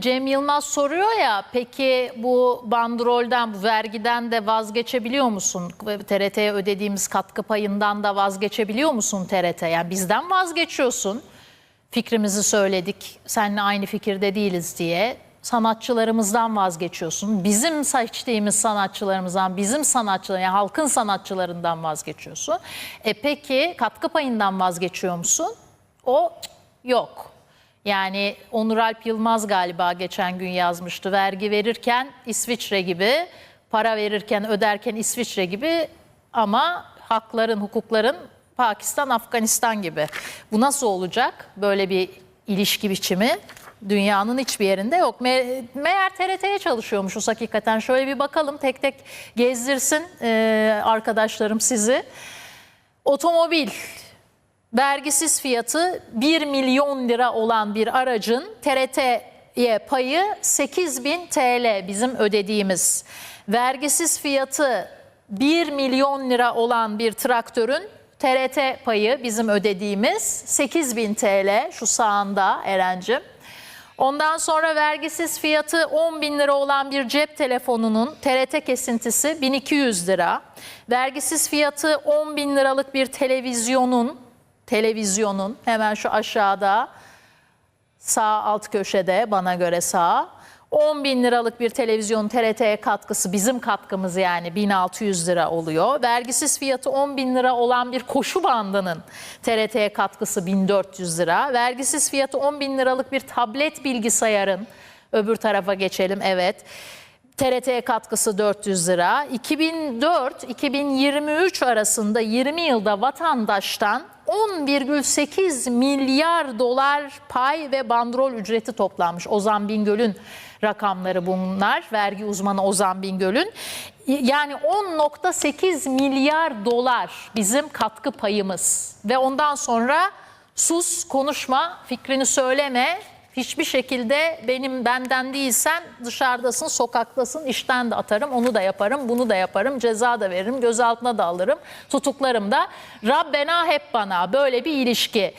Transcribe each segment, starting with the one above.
Cem Yılmaz soruyor ya peki bu bandrolden, bu vergiden de vazgeçebiliyor musun? TRT'ye ödediğimiz katkı payından da vazgeçebiliyor musun TRT? Yani bizden vazgeçiyorsun. Fikrimizi söyledik, seninle aynı fikirde değiliz diye. Sanatçılarımızdan vazgeçiyorsun. Bizim seçtiğimiz sanatçılarımızdan, bizim sanatçılar, yani halkın sanatçılarından vazgeçiyorsun. E peki katkı payından vazgeçiyor musun? O yok. Yani Onur Alp Yılmaz galiba geçen gün yazmıştı. Vergi verirken İsviçre gibi, para verirken öderken İsviçre gibi ama hakların, hukukların Pakistan, Afganistan gibi. Bu nasıl olacak? Böyle bir ilişki biçimi dünyanın hiçbir yerinde yok. Me- meğer TRT'ye çalışıyormuşuz hakikaten. Şöyle bir bakalım tek tek gezdirsin ee, arkadaşlarım sizi. Otomobil vergisiz fiyatı 1 milyon lira olan bir aracın TRT'ye payı 8000 TL bizim ödediğimiz. Vergisiz fiyatı 1 milyon lira olan bir traktörün TRT payı bizim ödediğimiz 8000 TL şu sağında Erencim. Ondan sonra vergisiz fiyatı 10 bin lira olan bir cep telefonunun TRT kesintisi 1200 lira. Vergisiz fiyatı 10 bin liralık bir televizyonun, televizyonun hemen şu aşağıda sağ alt köşede bana göre sağ. 10 bin liralık bir televizyon TRT'ye katkısı bizim katkımız yani 1600 lira oluyor. Vergisiz fiyatı 10 bin lira olan bir koşu bandının TRT'ye katkısı 1400 lira. Vergisiz fiyatı 10 bin liralık bir tablet bilgisayarın öbür tarafa geçelim evet. TRT'ye katkısı 400 lira. 2004-2023 arasında 20 yılda vatandaştan 10,8 milyar dolar pay ve bandrol ücreti toplanmış. Ozan Bingöl'ün rakamları bunlar. Vergi uzmanı Ozan Bingöl'ün. Yani 10.8 milyar dolar bizim katkı payımız. Ve ondan sonra sus, konuşma, fikrini söyleme, hiçbir şekilde benim benden değilsen dışarıdasın, sokaktasın, işten de atarım, onu da yaparım, bunu da yaparım, ceza da veririm, gözaltına da alırım, tutuklarım da. Rabbena hep bana böyle bir ilişki.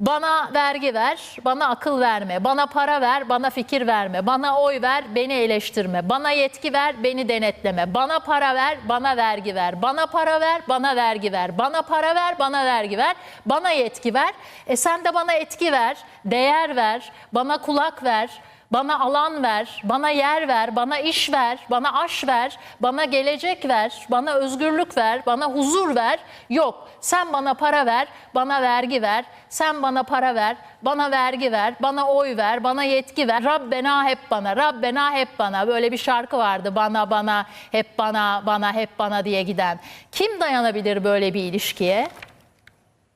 Bana vergi ver, bana akıl verme, bana para ver, bana fikir verme, bana oy ver, beni eleştirme, bana yetki ver, beni denetleme, bana para ver, bana vergi ver, bana para ver, bana vergi ver, bana para ver, bana vergi ver, bana yetki ver. E sen de bana etki ver, değer ver, bana kulak ver, bana alan ver, bana yer ver, bana iş ver, bana aş ver, bana gelecek ver, bana özgürlük ver, bana huzur ver. Yok, sen bana para ver, bana vergi ver, sen bana para ver, bana vergi ver, bana oy ver, bana yetki ver. Rabbena hep bana, Rabbena hep bana. Böyle bir şarkı vardı bana bana, hep bana, bana hep bana diye giden. Kim dayanabilir böyle bir ilişkiye?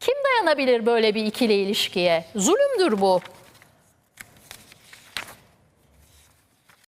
Kim dayanabilir böyle bir ikili ilişkiye? Zulümdür bu.